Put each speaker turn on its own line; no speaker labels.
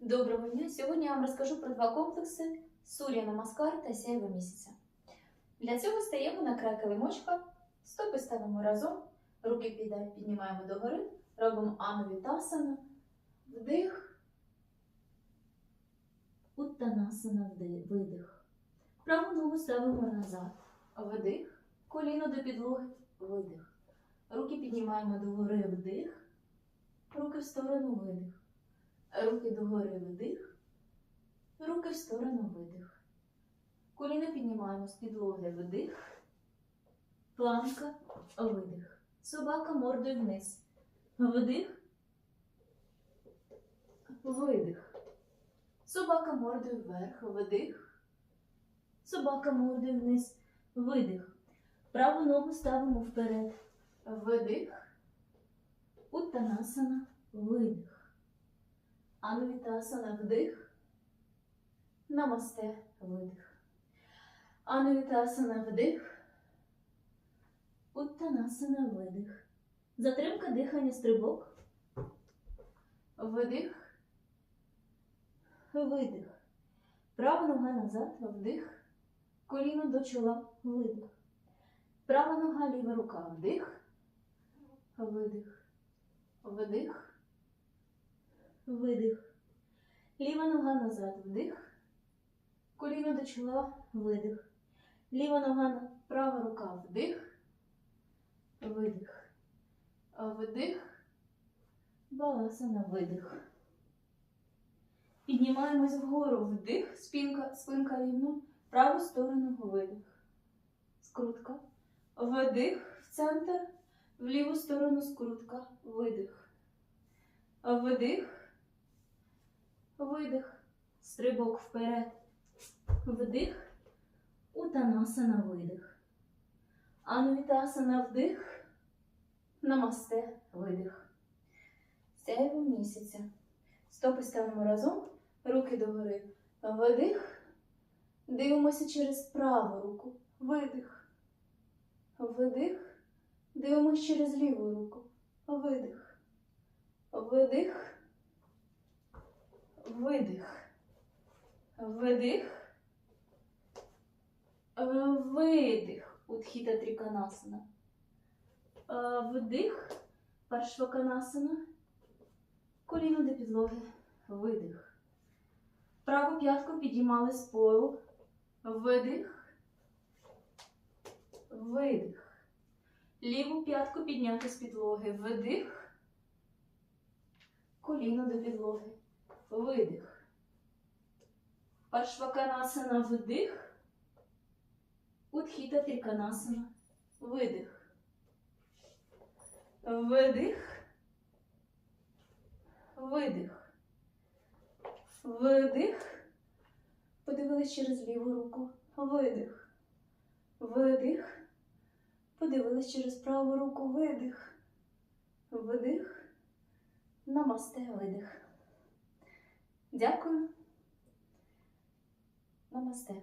Доброго дня! Сьогодні я вам розкажу про два комплекси Сур'я Намаскар та Сяйва місяця. Для цього стаємо на край килимочка, стопи ставимо разом, руки піднімаємо догори, робимо анувітасана, вдих, уттанасана, видих. Праву ногу ставимо назад, вдих, коліно до підлоги, видих. Руки піднімаємо догори, вдих, руки в сторону, видих. Руки догори вдих, руки в сторону видих. Коліна піднімаємо з підлоги вдих, планка видих. Собака мордою вниз. Вдих, видих. Собака мордою вверх, вдих. Собака мордою вниз, видих. Праву ногу ставимо вперед. Вдих. Уттанасана, видих. Анувітасана вдих. Намасте видих. Анувітасана вдих. Уттанасана видих. Затримка дихання стрибок. Вдих. Видих. Права нога назад, вдих. Коліно до чола, видих. Права нога, ліва рука, вдих. Видих. Вдих. Видих. Ліва нога назад, вдих. Коліно до чола, видих. Ліва нога, права рука, вдих. Видих. Вдих. Баласана, видих. Піднімаємось вгору, вдих, спинка, спинка рівно, праву сторону, видих. Скрутка. Вдих в центр, в ліву сторону скрутка, видих. Вдих. Видих, стрибок вперед, вдих, утанасана, видих. Анувітасана, вдих, намасте, видих. Сяйво місяця. Стопи ставимо разом, руки догори. Вдих, дивимося через праву руку, видих. Вдих, дивимося через ліву руку, видих. Вдих. Видих. Вдих. Е, Видих. Утхіта триканасана. Е, Вдих. Паршваканасана. Коліно до підлоги. Видих. Праву п'ятку підіймали з полу. Видих. Видих. Ліву п'ятку підняти з підлоги. Вдих. Коліно до підлоги. Видих. Паршваканасана вдих. Утхіта триканасана. Видих. Вдих. Видих. Вдих. Подивились через ліву руку. Видих. Видих. Подивились через праву руку. Видих. Вдих. Намасте видих. Дякую. Намасте.